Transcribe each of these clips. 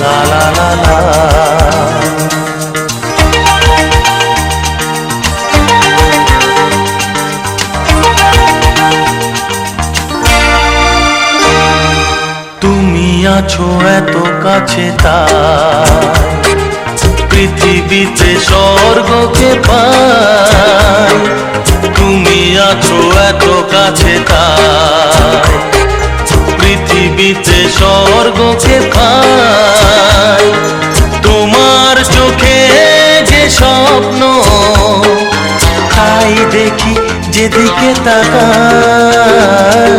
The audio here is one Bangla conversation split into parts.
লা লা আছো এত কাছে তা পৃথিবীতে স্বর্গকে পা তুমি আছো এত কাছে তা যেদিকে তাকাই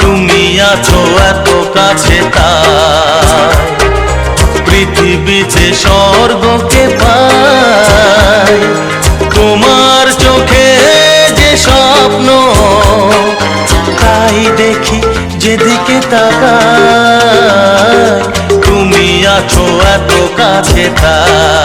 তুমি আছো এত কাছে তাই। পৃথিবীতে স্বর্গকে পাই তোমার চোখে যে স্বপ্ন, তাই দেখি যেদিকে তাকাই তুমি আছো এত কাছে তাই।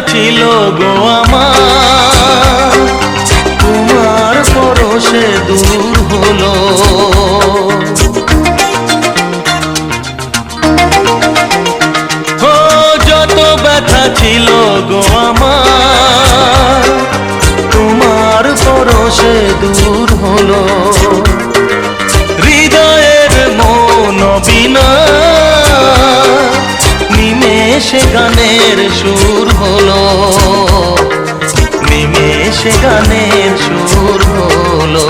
ছিল গো আমার। তোমার পরশে দূর হলো। নিমেষে গানের সুর হলো। নিমেষে গানের সুর হলো।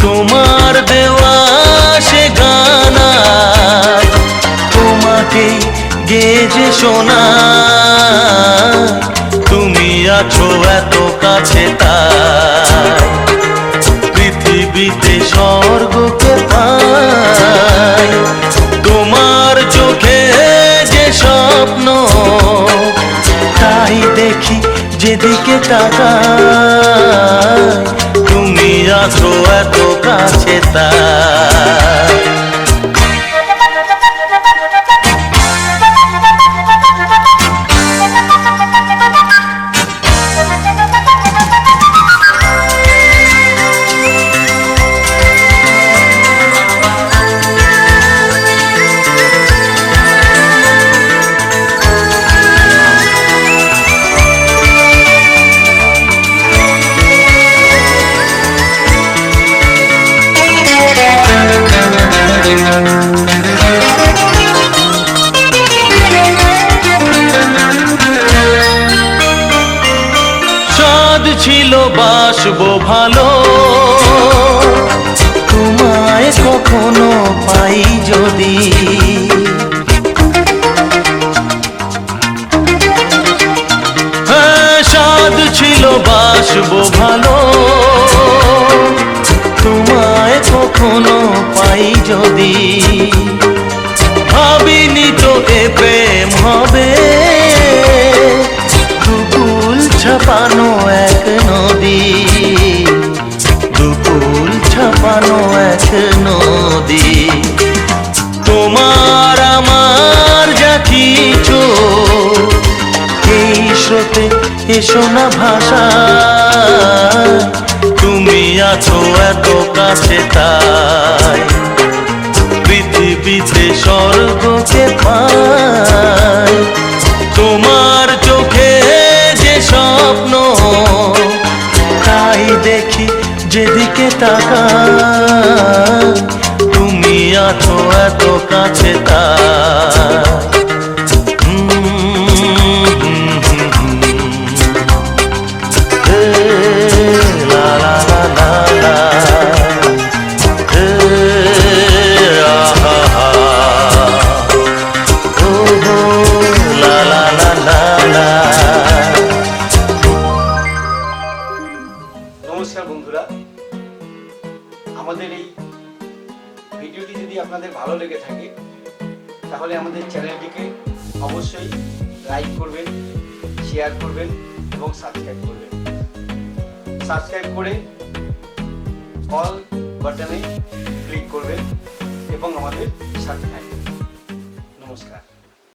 তোমার দেওয়া সে গানা তোমাকে গেজে শোনা। তুমি আছো এত কাছে তাই। পৃথিবীতে স্বর্গকে পাই তাকাই তুমি আছো এত কাছে তাই। স্বাদ ছিল বাসবো ভালো। তোমায় কখনো পাই যদি। হ্যাঁ, ছিল বাসবো ভালো। তোমায় কখনো পাই যদি। এসো না ভাষা। তুমি আছো এত কাছে তাই। পৃথিবীতে স্বর্গকে পাই। তোমার চোখে যে স্বপ্ন, তাই দেখি যেদিকে তাকাই। তুমি আছো এত কাছে তাই। আমাদের এই ভিডিওটি যদি আপনাদের ভালো লেগে থাকে, তাহলে আমাদের চ্যানেলটিকে অবশ্যই লাইক করবেন, শেয়ার করবেন এবং সাবস্ক্রাইব করবেন। সাবস্ক্রাইব করে অল বাটনে ক্লিক করবেন এবং আমাদের সাথে থাকবেন।